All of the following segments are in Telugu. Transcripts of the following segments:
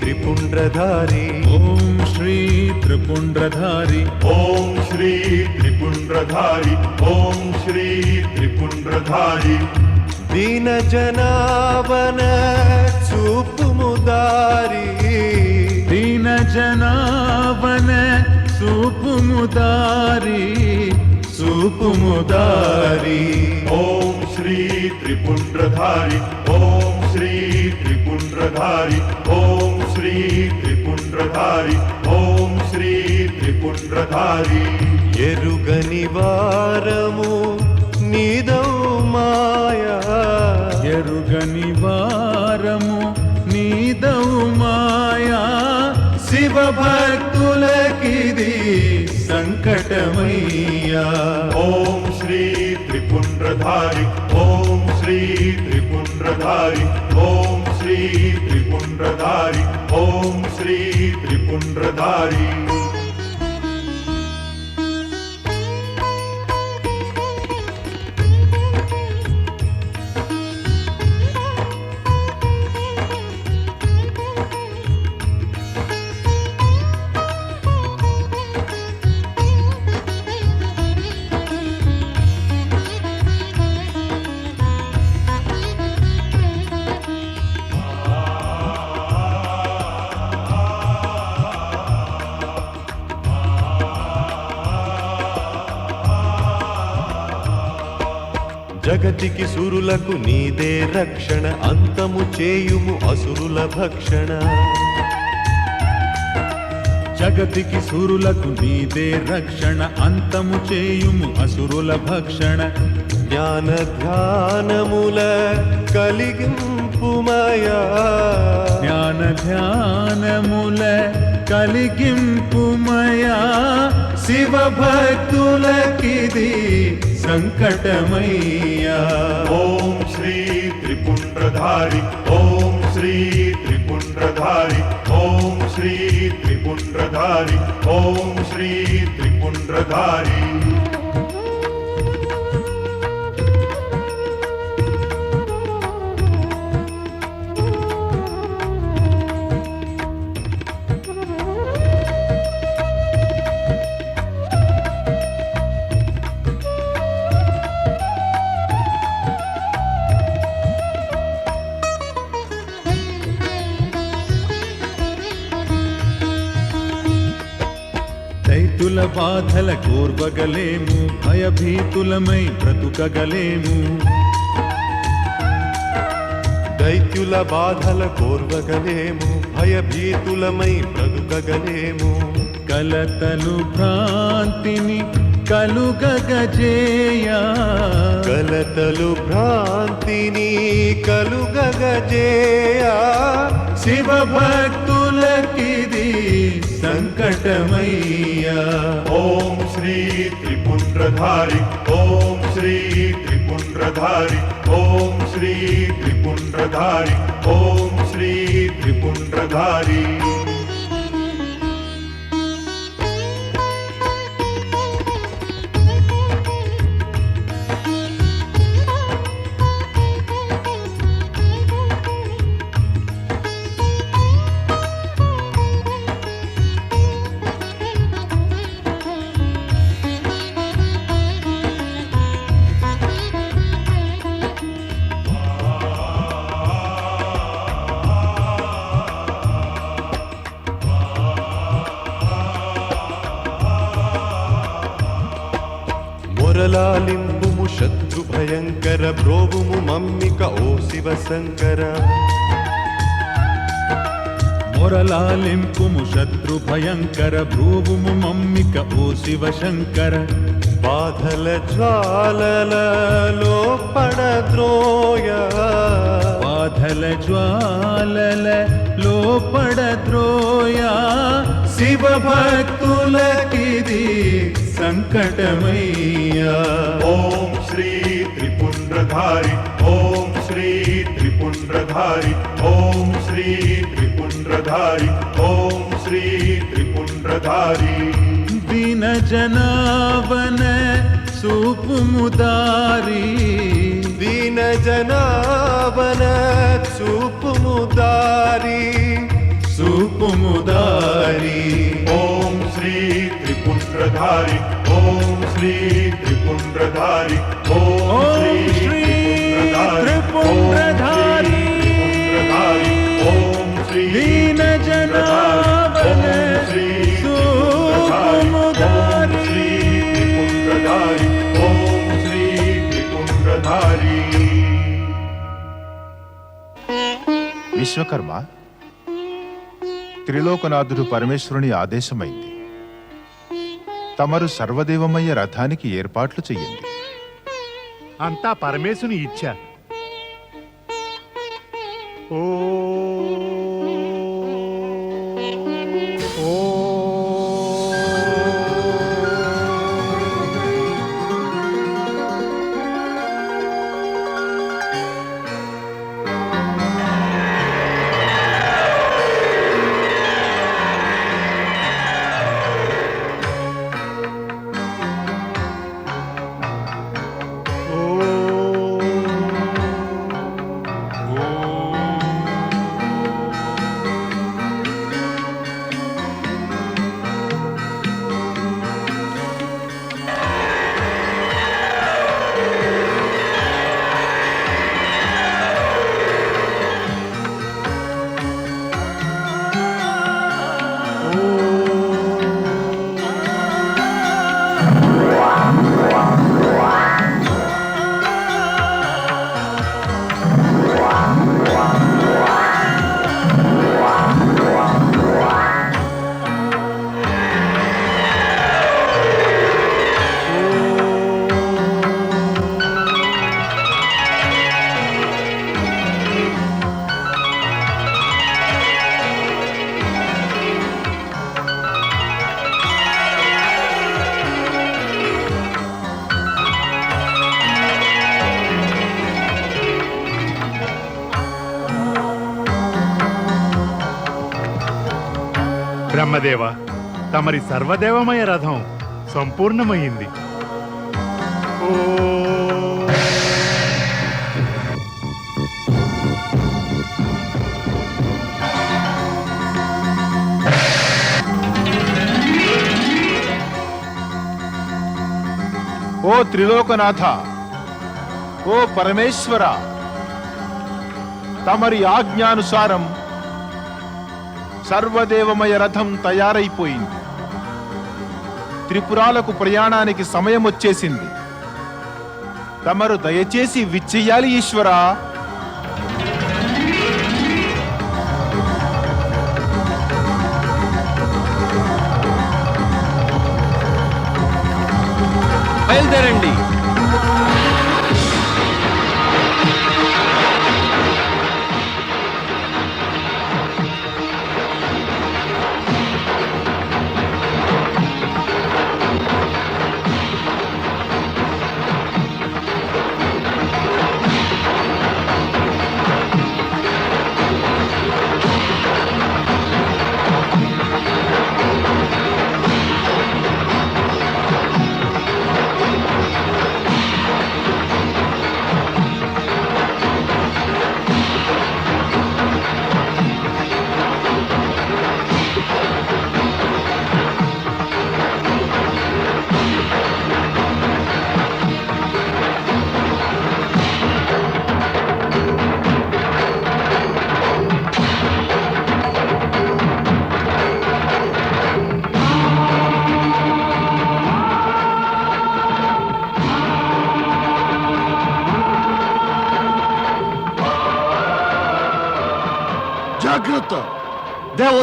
त्रिपुण्ड्रधारी ॐ श्री त्रिपुण्ड्रधारी ॐ श्री त्रिपुण्ड्रधारी ॐ श्री त्रिपुण्ड्रधारी दीनजनावन चूपुमुदारी दीनजनावन चूपुमुदारी चूपुमुदारी ॐ श्री त्रिपुण्ड्रधारी ॐ श्री त्रिपुण्ड्रधारि ॐ श्री त्रिपुण्ड्रधारि ॐ श्री त्रिपुण्ड्रधारि ఎరుగని వారము నీదవు మాయా ఎరుగని వారము నీదవు మాయా శివ భక్తులకిది సంకటమయ్యా ॐ श्री त्रिपुण्ड्रधारि ॐ श्री ॐ श्री त्रिपुण्ड्रधारि ॐ श्री त्रिपुण्ड्रधारि జగతికి సురులకు నీదే రక్షణ అంతము చేయుము అసురుల భక్షణ. జగతికి సురులకు నీదే రక్షణ అంతము చేయుము అసురుల భక్షణ. జ్ఞాన ధ్యానముల కలిగింపుమయా. జ్ఞాన ధ్యానముల కలిగింపుమయా. శివ சங்கடமையா? ஓம் ஸ்ரீ திரிபுன்றதாரி ஓம் ஸ்ரீ திரிபுன்றதாரி ஓம் ஸ்ரீ திரிபுன்றதாரி ஓம் ஸ்ரீ திரிபுன்றதாரி. మనుషుల బాధల కోర్వగలేము భయభీతులమై బ్రతుకగలేము. దైత్యుల బాధల కోర్వగలేము భయభీతులమై బ్రతుకగలేము. కలతలు భ్రాంతిని కలుగగజేయ. కలతలు భ్రాంతిని కలుగగజేయ. శివభక్తులకిది వెంకటమయ్యా ఓం శ్రీ త్రిపుండ్రధారి ఓం శ్రీ త్రిపుండ్రధారి ఓం శ్రీ త్రిపుండ్రధారి ఓం శ్రీ త్రిపుండ్రధారి. లాలింపుము శత్రు భయంకర బ్రోవుము మమ్మిక ఓ శివశంకర మొరలాలింపుము శత్రు భయంకర బ్రోవుము మమ్మిక ఓ శివశంకర బాధల జ్వాలలో పడద్రోయ. బాధల జ్వాలలో పడద్రోయ. శివభక్తులకిది संकटमैया ओम श्री त्रिपुंड्रधारी ओम श्री त्रिपुंड्रधारी ओम श्री त्रिपुंड्रधारी ओम श्री त्रिपुंड्रधारी। दीन जनावन सूप मुदारी दीन जनावन सूप मुदारी सूप मुदारी ओम श्री ఓం శ్రీ త్రిపుండ్రధారి ఓం ఓం శ్రీ శ్రీ త్రిపుండ్రధారి. ఓం శ్రీ దీన జనావన ఓం శ్రీ చూపుము దారి. ఓం శ్రీ త్రిపుండ్రధారి ఓం శ్రీ త్రిపుండ్రధారి విశ్వకర్మ త్రిలోకనాథుడు పరమేశ్వరుని ఆదేశమైంది తమరు సర్వదేవమయ్య రథానికి ఏర్పాట్లు చెయ్యండి. అంతా పరమేశుని ఇచ్చా ఓ బ్రహ్మదేవ తమరి సర్వదేవమయ రథం సంపూర్ణమైంది ఓ త్రిలోకనాథ ఓ పరమేశ్వర తమరి ఆజ్ఞానుసారం సర్వదేవమయ రథం తయారైపోయింది. త్రిపురాలకు ప్రయాణానికి సమయం వచ్చేసింది తమరు దయచేసి విచ్చేయాలి ఈశ్వరా.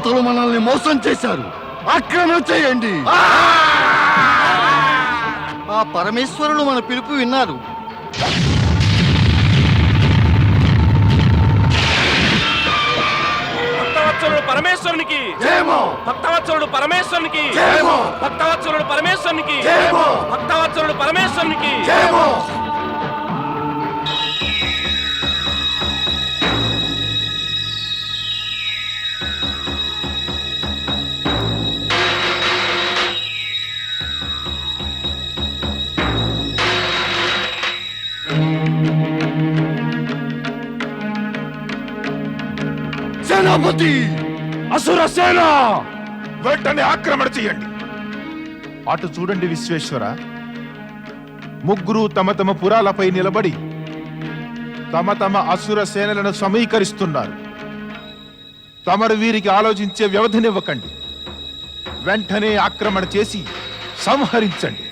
దేవతలు మనల్ని మోసం చేశారు. ఆక్రమణ చేయండి. ఆ! పరమేశ్వరులు మన పిలుపు విన్నారు భక్తవత్సలుడు పరమేశ్వరునికి. జయమో భక్తవత్సలుడు పరమేశ్వరునికి. జయమో భక్తవత్సలుడు పరమేశ్వరునికి. జయమో భక్తవత్సలుడు పరమేశ్వరునికి. సేనాపతి! అసుర సేన! వెంటనే ఆక్రమణ చేయండి. అటు చూడండి విశ్వేశ్వర. ముగ్గురు తమ తమ పురాలపై నిలబడి తమ తమ అసుర సేనలను సమీకరిస్తున్నారు. తమరు వీరికి ఆలోచించే వ్యవధినివ్వకండి. వెంటనే ఆక్రమణ చేసి సంహరించండి.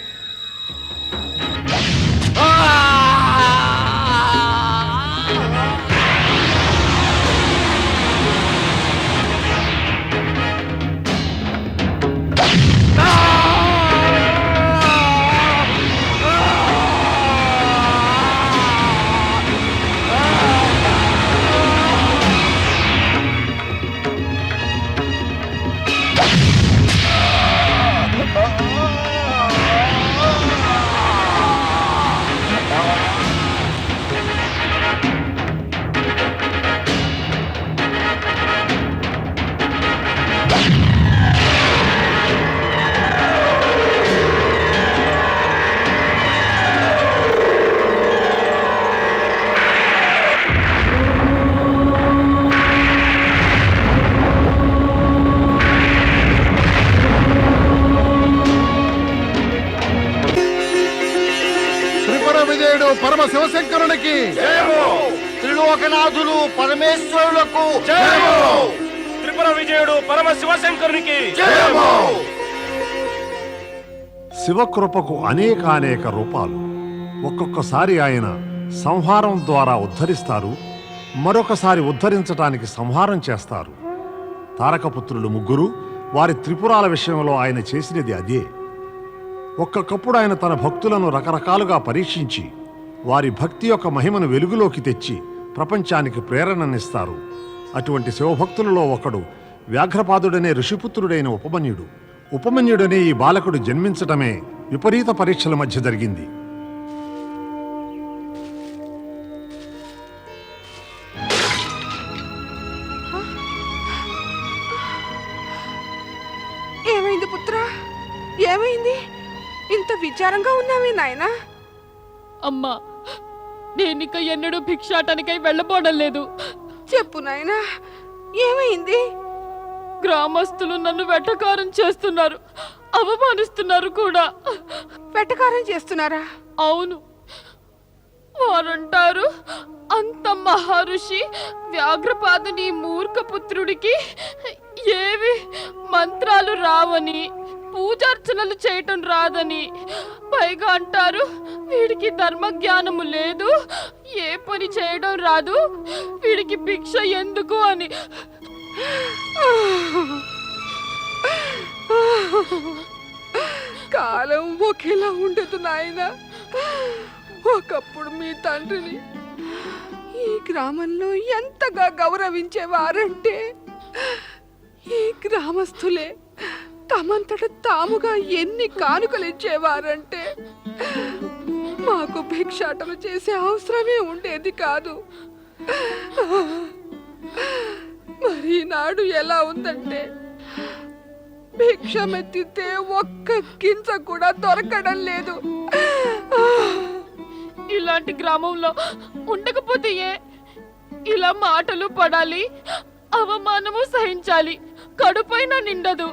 విజయుడు పరమ శివశంకరునికి త్రిలోకనాథులు పరమేశ్వరులకు త్రిపుర విజయుడు పరమ శివశంకరునికి శివకృపకు అనేకానేక రూపాలు. ఒక్కొక్కసారి ఆయన సంహారం ద్వారా ఉద్ధరిస్తారు మరొకసారి ఉద్ధరించటానికి సంహారం చేస్తారు. తారకపుత్రులు ముగ్గురు వారి త్రిపురాల విషయంలో ఆయన చేసినది అదే. ఒక్కొక్కప్పుడు ఆయన తన భక్తులను రకరకాలుగా పరీక్షించి వారి భక్తి యొక్క మహిమను వెలుగులోకి తెచ్చి ప్రపంచానికి ప్రేరణనిస్తారు. అటువంటి శివభక్తులలో ఒకడు వ్యాఘ్రపాదుడనే ఋషిపుత్రుడైన ఉపమన్యుడు. ఉపమన్యుడనే ఈ బాలకుడు జన్మించటమే విపరీత పరీక్షల మధ్య జరిగింది. ఏమైంది పుత్రా? ఏమైంది? ఇంత విచారంగా ఉన్నావే నాయనా? అమ్మా నేనిక ఎన్నడూ భిక్షాటనికై వెళ్ళబోవడం లేదు. చెప్పు నాయనా ఏమైంది? గ్రామస్తులు నన్ను వెటకారం చేస్తున్నారు అవమానిస్తున్నారు కూడా. వెటకారం చేస్తున్నారా? అవును. వారంటారు అంత మహర్షి వ్యాఘ్రపాదుని మూర్ఖపుత్రుడికి ఏవి మంత్రాలు రావని. పూజార్చనలు చేయటం రాదని. పైగా అంటారు వీడికి ధర్మజ్ఞానము లేదు. ఏ పని చేయడం రాదు. వీడికి భిక్ష ఎందుకు అని. కాలం ఒకేలా ఉండదు నాయన. ఒకప్పుడు మీ తండ్రిని ఈ గ్రామంలో ఎంతగా గౌరవించేవారంటే ఈ గ్రామస్తులే తమంతట తాముగా ఎన్ని కానుకలు ఇచ్చేవారంటే మాకు భిక్షాటన చేసే అవసరమే ఉండేది కాదు. మరి నాడు ఎలా ఉందంటే భిక్షమెత్తితే ఒక్క గింజ కూడా దొరకడం లేదు. ఇలాంటి గ్రామంలో ఉండకపోతే ఏ? ఇలా మాటలు పడాలి అవమానము సహించాలి కడుపైన నిండదు.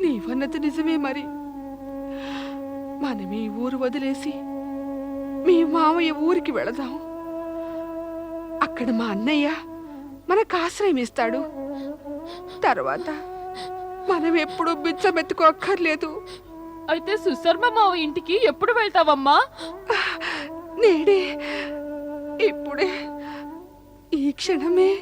నీవన్నది నిజమే మరి. మనం ఈ ఊరు వదిలేసి మీ మామయ్య ఊరికి వెళదాం. అక్కడ మా అన్నయ్య మనకు ఆశ్రయం ఇస్తాడు. తర్వాత మనం ఎప్పుడు బిచ్చమెత్తుకోక్కర్లేదు. అయితే సుశర్మ మావ ఇంటికి ఎప్పుడు వెళ్తావమ్మా? నేడే ఇప్పుడే ఈ క్షణమే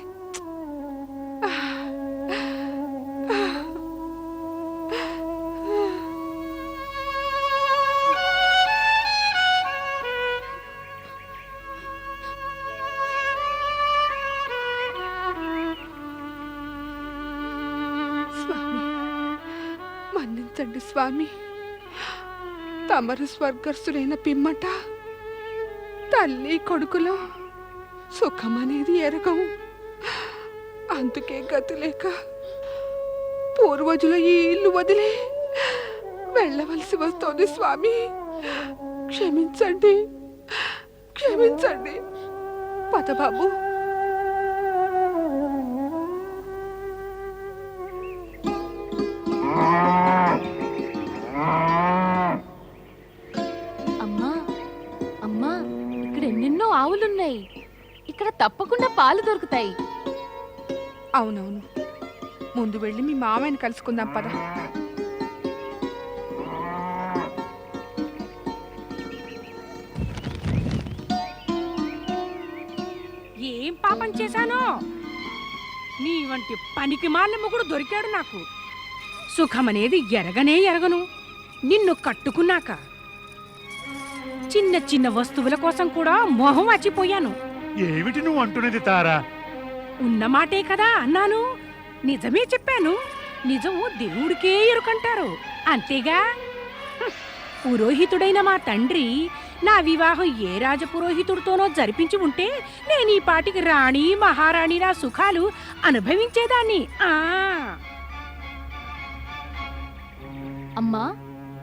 స్వామి. తమరు స్వర్గస్థులైన పిమ్మట తల్లి కొడుకులో సుఖమనేది ఎరగం అందుకే గతి లేక పూర్వజుల ఈ ఇల్లు వదిలి వెళ్ళవలసి వస్తోంది స్వామి. క్షమించండి క్షమించండి. పదబాబు పాలు దొరుకుతాయి. అవునవును. ముందు వెళ్ళి మీ మామయ్యని కలుసుకుందాం పద. ఏం పాపం చేశానో? నీ వంటి పనికి మాలిన మొగుడు దొరికాడు నాకు. సుఖమనేది ఎరగనే ఎరగను. నిన్ను కట్టుకున్నాక చిన్న చిన్న వస్తువుల కోసం కూడా మొహం వచ్చిపోయాను ఏమిటి నువ్వు అంటున్నది తారా? ఉన్న మాటే కదా అన్నాను. నిజమే చెప్పాను. నిజము దేవుడికే ఎరుకంటారు. అంతేగా. పురోహితుడైన మా తండ్రి నా వివాహం ఏ రాజపురోహితుడితోనో జరిపించి ఉంటే నేను ఈ పాటికి రాణి మహారాణి నా సుఖాలు అనుభవించేదాన్ని. ఆ! అమ్మా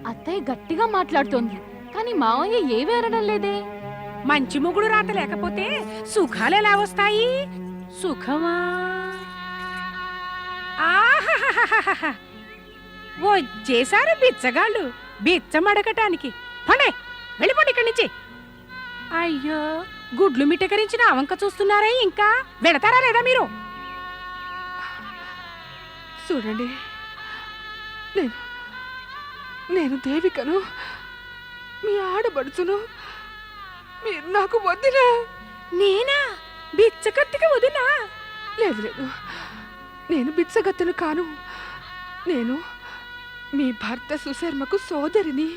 అత్తయ్య గట్టిగా మాట్లాడుతోంది. కానీ మావయ్య ఏమీ అనడం లేదే? మంచి మొగుడు రాత లేకపోతే సుఖాలు ఎలా వస్తాయి? సుఖమా? వచ్చేసారు బిచ్చగాళ్ళు. బిచ్చమడగటానికి పండే వెళ్ళిపోండి ఇక్కడి నుంచి. అయ్యో గుడ్లు మిటకరించిన అవంక చూస్తున్నారే ఇంకా? వెళతారా లేదా మీరు? చూడండి. నేను నేను దేవికను మీ ఆడబడుచును మీరు నాకు వద్దునా నేనా? బిచ్చకత్తికి వదినా? లేదు లేదు. నేను బిచ్చగత్తెను కాను. నేను మీ భర్త సుశర్మకు సోదరిని.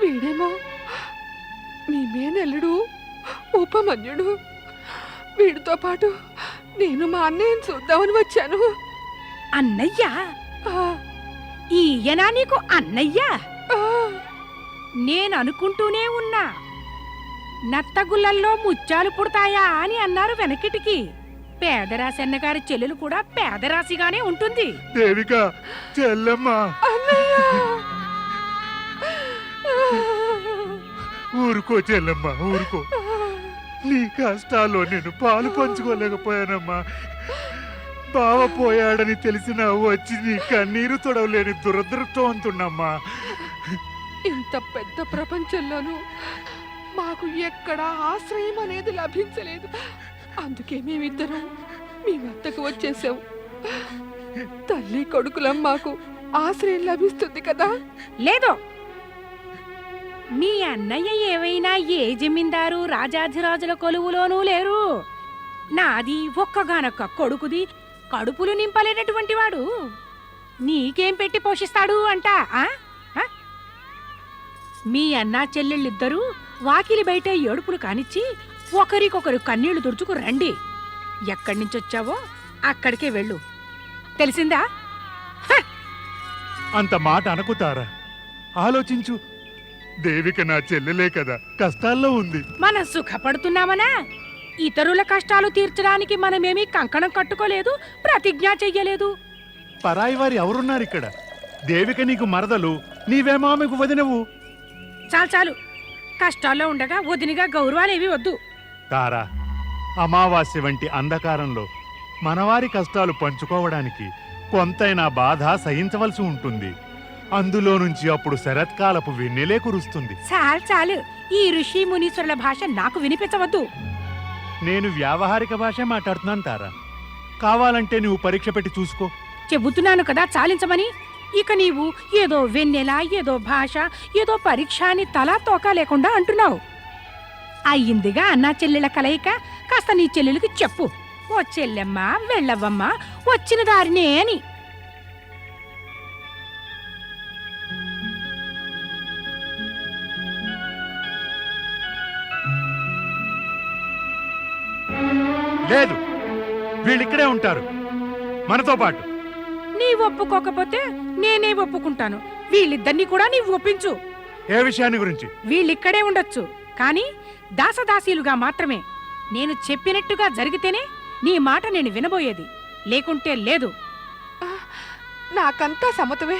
వీడేమో మీ మేనల్లుడు ఉపమన్యుడు. వీడితో పాటు నేను మా అన్నయ్యని చూద్దామని వచ్చాను. అన్నయ్య? ఈయనా నీకు అన్నయ్య? నేను అనుకుంటూనే ఉన్నా. నత్తగుల్లల్లో ముత్యాలు పుడతాయా అని అన్నారు వెనకిటికి. పేదరాశి అన్నగారి చెల్లెలు కూడా పేదరాశిగానే ఉంటుంది. దేవిక చెల్లమ్మ. ఊరుకో చెల్లమ్మ ఊరుకో. నీ కష్టాల్లో నేను పాలు పంచుకోలేకపోయానమ్మా. బావ పోయాడని తెలిసిన వచ్చి నీ కన్నీరు తొడవలేని దురదృష్టవంతున్నమ్మా ఇంత పెద్ద ప్రపంచంలోనూ మాకు ఎక్కడ ఆశ్రయం అనేది లభించలేదు. అందుకే మేమిద్దరం మీ వద్దకు వచ్చేసాం. తల్లి కొడుకులం మాకు ఆశ్రయం లభిస్తుంది కదా? లేదు. మీ అన్నయ్య ఏవైనా ఏ జమీందారు రాజాధిరాజుల కొలువులోనూ లేరు. నాది ఒక్కగానొక్క కొడుకుది కడుపులు నింపలేనటువంటి వాడు. నీకేం పెట్టి పోషిస్తాడు అంట ఆ? మీ అన్నా చెల్లెళ్ళిద్దరూ వాకిలి బయట ఏడుపులు కానిచ్చి ఒకరికొకరు కన్నీళ్ళు తుడుచుకు రండి. ఎక్కడి నుంచి వచ్చావో అక్కడికే వెళ్ళు. తెలిసిందా? అంత మాట అనుకుతారా? ఆలోచించు. దేవిక నా చెల్లెలే కదా కష్టాల్లో ఉంది. మనం సుఖపడుతున్నామనా? ఇతరుల కష్టాలు తీర్చడానికి మనమేమీ కంకణం కట్టుకోలేదు ప్రతిజ్ఞ చెయ్యలేదు. పరాయి వారి ఎవరున్నారు ఇక్కడ? దేవిక నీకు మరదలు నీవేమో ఆమెకు వదినవు? చాలు చాలు. కష్టాల్లో ఉండగా వదినిగా గౌరవాలేవి వద్దు. తారా అమావాస్య వంటి అంధకారంలో మనవారి కష్టాలు పంచుకోవడానికి కొంతైనా బాధ సహించవలసి ఉంటుంది. అందులో నుంచి అప్పుడు శరత్కాలపు వెన్నెలే కురుస్తుంది. చాలు చాలు. ఈ ఋషి మునీశ్వరుల భాష నాకు వినిపించవద్దు. నేను వ్యావహారిక భాష మాట్లాడుతున్నాను తారా. కావాలంటే నువ్వు పరీక్ష పెట్టి చూసుకో. చెబుతున్నాను కదా చాలించమని. ఇక నీవు ఏదో వెన్నెల ఏదో భాష ఏదో పరీక్ష అని తలా తోక లేకుండా అంటున్నావు. అయ్యిందిగా అన్నా చెల్లెల కలయిక కాస్త నీ చెల్లెలకి చెప్పు. ఓ చెల్లెమ్మ వెళ్ళవమ్మా వచ్చిన దారినే అని. లేదు వీళ్ళిక్కడే ఉంటారు. మనతో పాటు. నీ ఒప్పుకోకపోతే నేనే ఒప్పుకుంటాను. వీళ్ళిద్దరినీ కూడా నీవు ఒప్పించు. ఏ విషయాన్ని గురించి? వీళ్ళిక్కడే ఉండొచ్చు. కానీ దాసదాసీలుగా మాత్రమే. నేను చెప్పినట్టుగా జరిగితేనే నీ మాట నేను వినబోయేది. లేకుంటే లేదు. నాకంతా సమతమే.